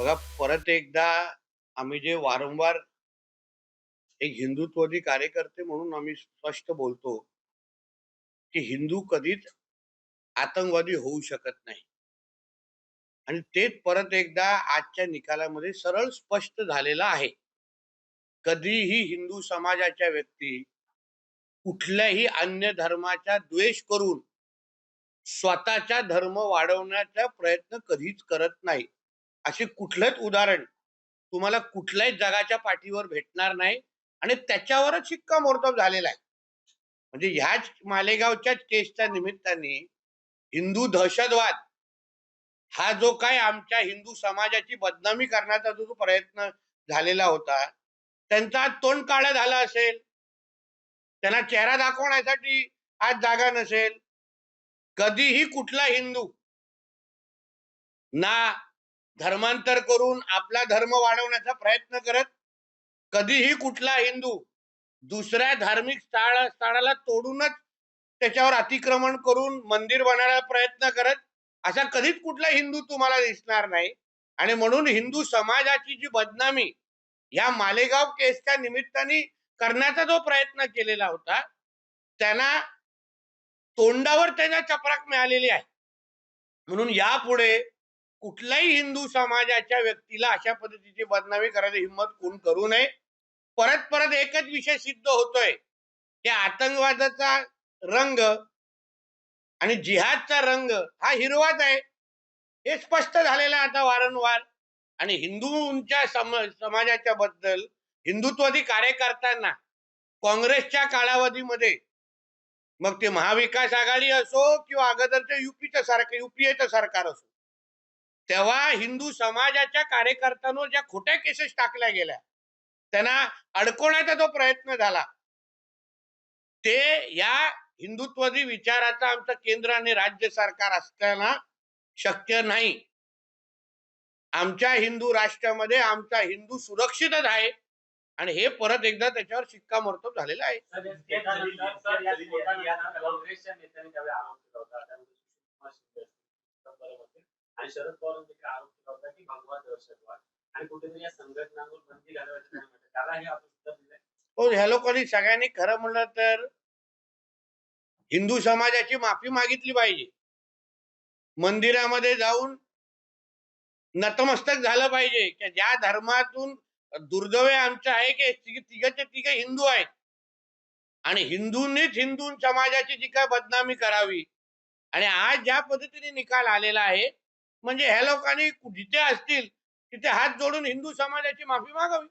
बघा परत एकदा आम्ही जे वारंवार एक हिंदुत्ववादी कार्यकर्ते म्हणून आम्ही स्पष्ट बोलतो की हिंदू कधीच आतंकवादी होऊ शकत नाही. आणि तेच परत एकदा आजच्या निकालामध्ये सरळ स्पष्ट झालेलं आहे. कधीही हिंदू समाजाच्या व्यक्ती कुठल्याही अन्य धर्माचा द्वेष करून स्वतःचा धर्म वाढवण्याचा प्रयत्न कधीच करत नाही. असे कुठलंच उदाहरण तुम्हाला कुठल्याही जगाच्या पाठीवर भेटणार नाही आणि त्याच्यावरच शिक्कामोर्तब झालेला आहे. म्हणजे ह्याच मालेगावच्याच केसच्या निमित्ताने हिंदू दहशतवाद हा जो काय आमच्या हिंदू समाजाची बदनामी करण्याचा जो प्रयत्न झालेला होता त्यांचा आज तोंड काळं झालं असेल त्यांना चेहरा दाखवण्यासाठी आज जागा नसेल कधीही कुठला हिंदू ना धर्मांतर करून आपला धर्म वाढवण्याचा प्रयत्न करत कधीही कुठला हिंदू दुसऱ्या धार्मिक स्थळ स्थळाला तोडूनच त्याच्यावर अतिक्रमण करून मंदिर बनवायला प्रयत्न करत असा कधीच कुठला हिंदू तुम्हाला दिसणार नाही. आणि म्हणून हिंदू समाजाची जी बदनामी या मालेगाव केसच्या निमित्ताने करण्याचा जो प्रयत्न केलेला होता त्यांना तोंडावर त्यांना चपराक मिळालेली आहे. म्हणून यापुढे कुठल्याही हिंदू समाजाच्या व्यक्तीला अशा पद्धतीची बदनामी करायची हिंमत कोण करू नये? परत परत एकच विषय सिद्ध होतोय. की आतंकवादाचा रंग आणि जिहादचा रंग हा हिरवाच आहे. हे स्पष्ट झालेलं आहे आता वारंवार. आणि हिंदूंच्या सम समाजाच्या बद्दल हिंदुत्ववादी कार्यकर्त्यांना काँग्रेसच्या कालावधीमध्ये मग ते महाविकास आघाडी असो किंवा अगोदरचं युपीचं सरकार युपीएचं सरकार असो तेव्हा हिंदू समाजाच्या कार्यकर्त्यांवर ज्या खोट्या केसेस टाकल्या गेल्या त्यांना अडकवण्याचा जो प्रयत्न झाला ते या हिंदुत्वादी विचाराचा आमचं केंद्र आणि राज्य सरकार असताना शक्य नाही आमच्या हिंदू राष्ट्रामध्ये आमचा हिंदू सुरक्षितच आहे आणि हे परत एकदा त्याच्यावर शिक्कामोर्तब झालेलं आहे आणि शरद पवारांनी देखील आरोप केला होता की भगवा दहशतवाद आणि कुठेतरी या संघटनांवर बंदी घालवायची त्यांनी म्हटलं. त्याला हे आपण उत्तर दिलंय. हो ह्या लोकांनी सगळ्यांनी खरं म्हणलं तर हिंदू समाजाची माफी मागितली पाहिजे. मंदिरामध्ये जाऊन नतमस्तक झालं पाहिजे. की ज्या धर्मातून दुर्दैव आमचं आहे की तिघ- तिघचे तिघ हिंदू आहेत. आणि हिंदूंनीच हिंदू समाजाची जी काय बदनामी करावी. आणि आज ज्या पद्धतीने निकाल आलेला आहे म्हणजे ह्या लोकांनी जिथे असतील तिथे हात जोडून हिंदू समाजाची माफी मागावी?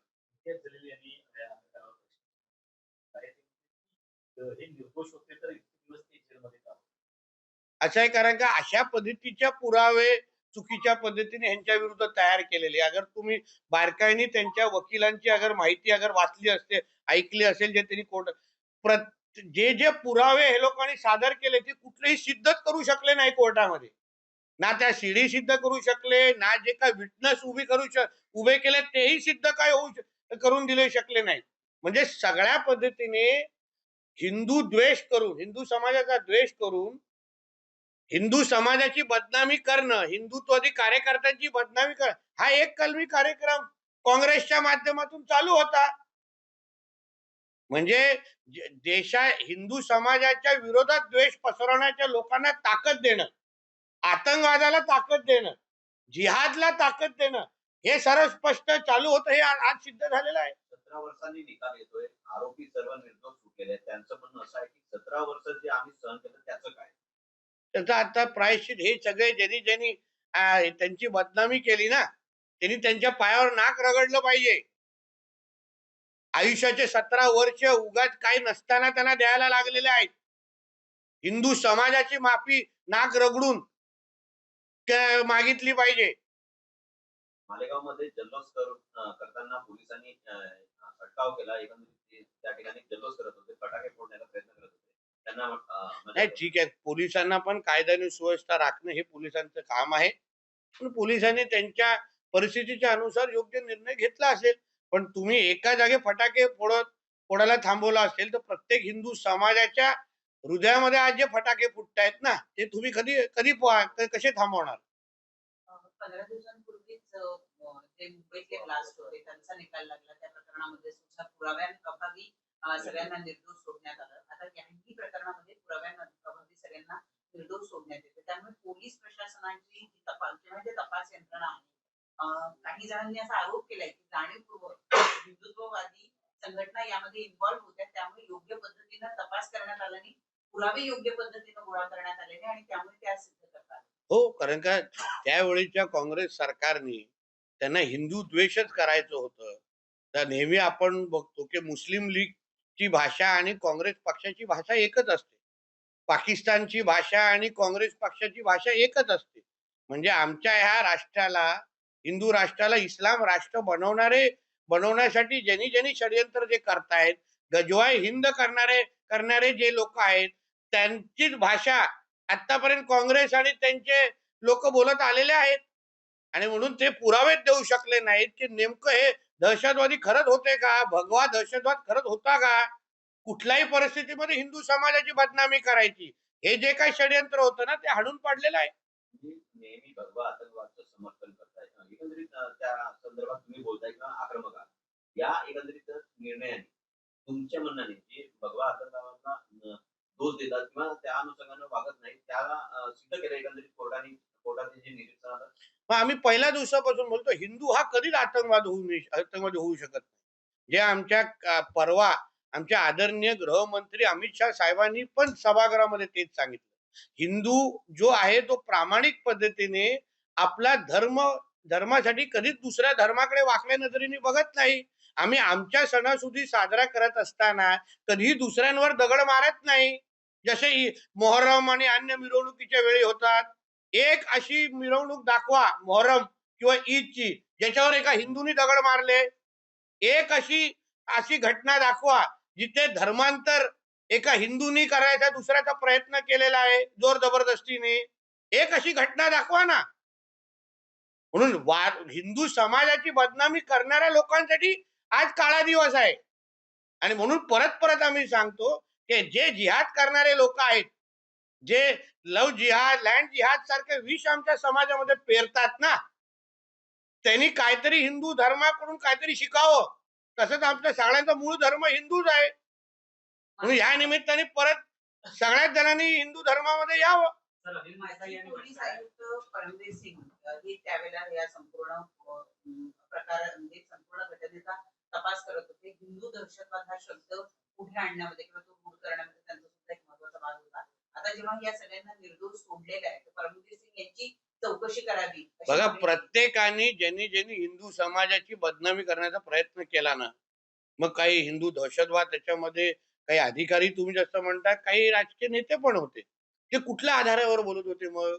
असं आहे कारण का अशा पद्धतीच्या पुरावे चुकीच्या पद्धतीने ह्यांच्या विरुद्ध तयार केलेले अगर तुम्ही बारकाईने त्यांच्या वकिलांची अगर माहिती अगर वाचली असते ऐकली असेल जे त्यांनी कोर्ट प्रत- जे जे पुरावे हे लोकांनी सादर केले ते कुठलेही सिद्धच करू शकले नाही कोर्टामध्ये. ना त्या शिडी सिद्ध करू शकले ना जे काय विटनेस उभी करू शक उभे केले तेही सिद्ध काय होऊ करून दिले शकले नाही म्हणजे सगळ्या पद्धतीने हिंदू द्वेष करून हिंदू समाजाचा द्वेष करून हिंदू समाजाची बदनामी करणं हिंदुत्वादी कार्यकर्त्यांची बदनामी करणं हा एक कलमी कार्यक्रम काँग्रेसच्या माध्यमातून चालू होता. म्हणजे देशा हिंदू समाजाच्या विरोधात द्वेष पसरवण्याच्या लोकांना ताकद देणं. आतंकवादाला ताकद देणं जिहादला ताकद देणं हे सर्व स्पष्ट चालू होतं हे आज सिद्ध झालेलं आहे. सतरा वर्षांनी निकाल येतोय आरोपी सर्व निर्दोष सुटलेले आहेत. त्यांचं म्हणणं असं आहे की सतरा वर्ष जे आम्ही सहन केलं त्याचं काय? त्याचा आता प्रायश्चित हे सगळे ज्यांनी ज्यांनी त्यांची बदनामी केली ना त्यांनी त्यांच्या पायावर नाक रगडलं पाहिजे. आयुष्याचे सतरा वर्ष उगाच काही नसताना त्यांना द्यायला लागलेले आहेत. हिंदू समाजाची माफी नाक रगडून मागितली पाहिजे. मालेगावमध्ये जल्लोष करताना पोलिसांनी अटकाव केला. एकंदरीत त्या ठिकाणी जल्लोष करत होते. फटाके फोडण्याचा प्रयत्न करत होते. त्यांना म्हणजे नाही ठीक आहे. पोलिसांना पण कायदा आणि सुव्यवस्था राखणं हे पोलिसांचं काम आहे. पण पोलिसांनी त्यांच्या परिस्थितीच्या अनुसार योग्य निर्णय घेतला असेल. पण तुम्ही एका जागे फटाके फोडत फोडायला थांबवला असेल तर प्रत्येक हिंदू समाजाच्या हृदयामध्ये आज जे फटाके फुटतायत ना ते तुम्ही कधी कधी प- कसे थांबवणार? पंधरा दिवसांपूर्वीच अ, अं, जे मुंबईतले ब्लास्ट होते त्यांचा निकाल लागला. त्या प्रकरणामध्ये सुद्धा पुराव्यांअभावी अं, सगळ्यांना निर्दोष सोडण्यात आलं. आता याही प्रकरणामध्ये पुराव्यांअभावी सगळ्यांना निर्दोष सोडण्यात येते. त्यामुळे पोलीस प्रशासनाची जी तपास किंवा जे तपास यंत्रणा आहे अं, काही जणांनी असा आरोप केलाय की जाणीवपूर्वक हिंदुत्ववादी संघटना यामध्ये इन्व्हॉल्व्ह होत्या त्यामुळे योग्य पद्धतीनं तपास करण्यात आला नाही. पुरावे योग्य पद्धतीने गोळा करण्यात आलेले आणि त्यामुळे ते सिद्ध करतात. हो कारण का त्यावेळीच्या काँग्रेस सरकारने त्यांना हिंदू द्वेषच करायचं होतं. तर नेहमी आपण बघतो की मुस्लिम लीगची भाषा आणि काँग्रेस पक्षाची भाषा एकच असते. पाकिस्तानची भाषा आणि काँग्रेस पक्षाची भाषा एकच असते. म्हणजे आमच्या ह्या राष्ट्राला हिंदू राष्ट्राला इस्लाम राष्ट्र बनवणारे बनवण्यासाठी ज्यांनी ज्यांनी षडयंत्र जे करतायत गजवाय हिंद करणारे करणारे जे लोक आहेत त्यांचीच भाषा आतापर्यंत काँग्रेस आणि त्यांचे लोक बोलत आलेले आहेत. आणि म्हणून ते पुरावेच देऊ शकले नाहीत की नेमकं हे दहशतवादी खरंच होते का? भगवा दहशतवाद खरंच होता का? कुठल्याही परिस्थितीमध्ये हिंदू समाजाची बदनामी करायची. हे जे काही षडयंत्र होतं ना ते हाडून पाडलेलं आहे. तुम्ही नेहमी भगवा आतंकवादचं समर्थन करताय. एकंदरीत त्या संदर्भात तुम्ही बोलताय किंवा आक्रमक आहात या एकंदरीत निर्णयाने तुमच्या म्हणण्याने जे भगवा आतंकवादाला दोष देतात किंवा त्या अनुषंगानं वागत नाही त्याला सिद्ध केलं एकंदरीत कोर्टाने कोर्टाचे जे निरीक्षण मग आम्ही पहिल्या दिवसापासून बोलतो हिंदू हा कधीच आतंकवाद होऊ आतंकवाद आतंकवादी होऊ शकत नाही. जे आमच्या परवा आमच्या आदरणीय गृहमंत्री अमित शाह साहेबांनी पण सभागृहामध्ये तेच सांगितलं. हिंदू जो आहे तो प्रामाणिक पद्धतीने आपला धर्म धर्मासाठी कधीच दुसऱ्या धर्माकडे वाकड्या नजरेने बघत नाही. आम्ही आमच्या सणासुदी साजरा करत असताना कधीही दुसऱ्यांवर दगड मारत नाही. जसे मोहरम आणि अन्य मिरवणुकीच्या वेळी होतात एक अशी मिरवणूक दाखवा मोहरम किंवा ईदची ज्याच्यावर एका हिंदूंनी दगड मारले. एक अशी अशी घटना दाखवा जिथे धर्मांतर एका हिंदूनी करायचा दुसऱ्याचा प्रयत्न केलेला आहे जोर जबरदस्तीने. एक अशी घटना दाखवा ना. म्हणून वा- हिंदू समाजाची बदनामी करणाऱ्या लोकांसाठी आज काळा दिवस आहे. आणि म्हणून परत परत आम्ही सांगतो की जे जिहाद करणारे लोक आहेत जे लव जिहाद लँड जिहाद सारखे विष आमच्या समाजामध्ये पेरतात ना त्यांनी काहीतरी हिंदू धर्माकडून काहीतरी शिकावं. तसंच आमच्या सगळ्यांचा मूळ धर्म हिंदूच आहे. म्हणून ह्या निमित्ताने परत सगळ्याच जणांनी हिंदू धर्मामध्ये यावं. हे म्हणजे संपूर्ण घटनेचा तपास करत होते. हिंदू दहशतवाद हा शब्द पुढे आणण्यामध्ये किंवा तो दूर करण्यामध्ये त्यांचा सुद्धा एक महत्त्वाचा भाग होता. आता जेव्हा या सगळ्यांना निर्दोष सोडलेला आहे तर परमबीर सिंग यांची चौकशी करावी बघा प्रत्येकाने ज्यांनी ज्यांनी हिंदू समाजाची बदनामी करण्याचा प्रयत्न केला ना मग काही हिंदू दहशतवाद त्याच्यामध्ये काही अधिकारी तुम्ही जसं म्हणता काही राजकीय नेते पण होते. ते कुठल्या आधारावर बोलत होते मग?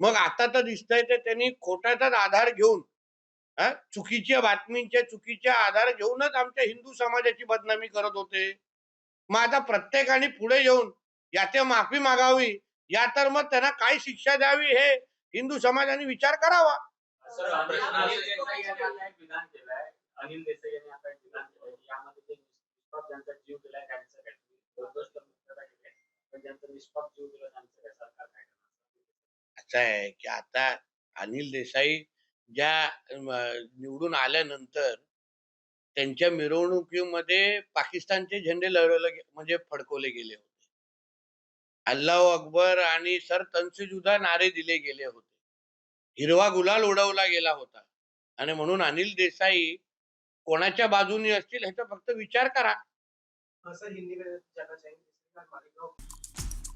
मग आता तर दिसतंय ते त्यांनी खोट्याचाच आधार घेऊन चुकीच्या बातमींच्या चुकीच्या आधार घेऊनच आमच्या हिंदू समाजाची बदनामी करत होते. मग आता प्रत्येकाने पुढे येऊन या ते माफी मागावी या तर मग त्यांना काय शिक्षा द्यावी हे हिंदू समाजाने विचार करावा. असं आहे की आता अनिल देसाई ज्या निवडून आल्यानंतर त्यांच्या मिरवणुकीमध्ये पाकिस्तानचे झेंडे लढवले म्हणजे फडकवले गेले होते. अल्लाह अकबर आणि सर तनसुजुदा नारे दिले गेले होते. हिरवा गुलाल उडवला गेला होता. आणि म्हणून अनिल देसाई कोणाच्या बाजूनी असतील ह्याचा फक्त विचार करा.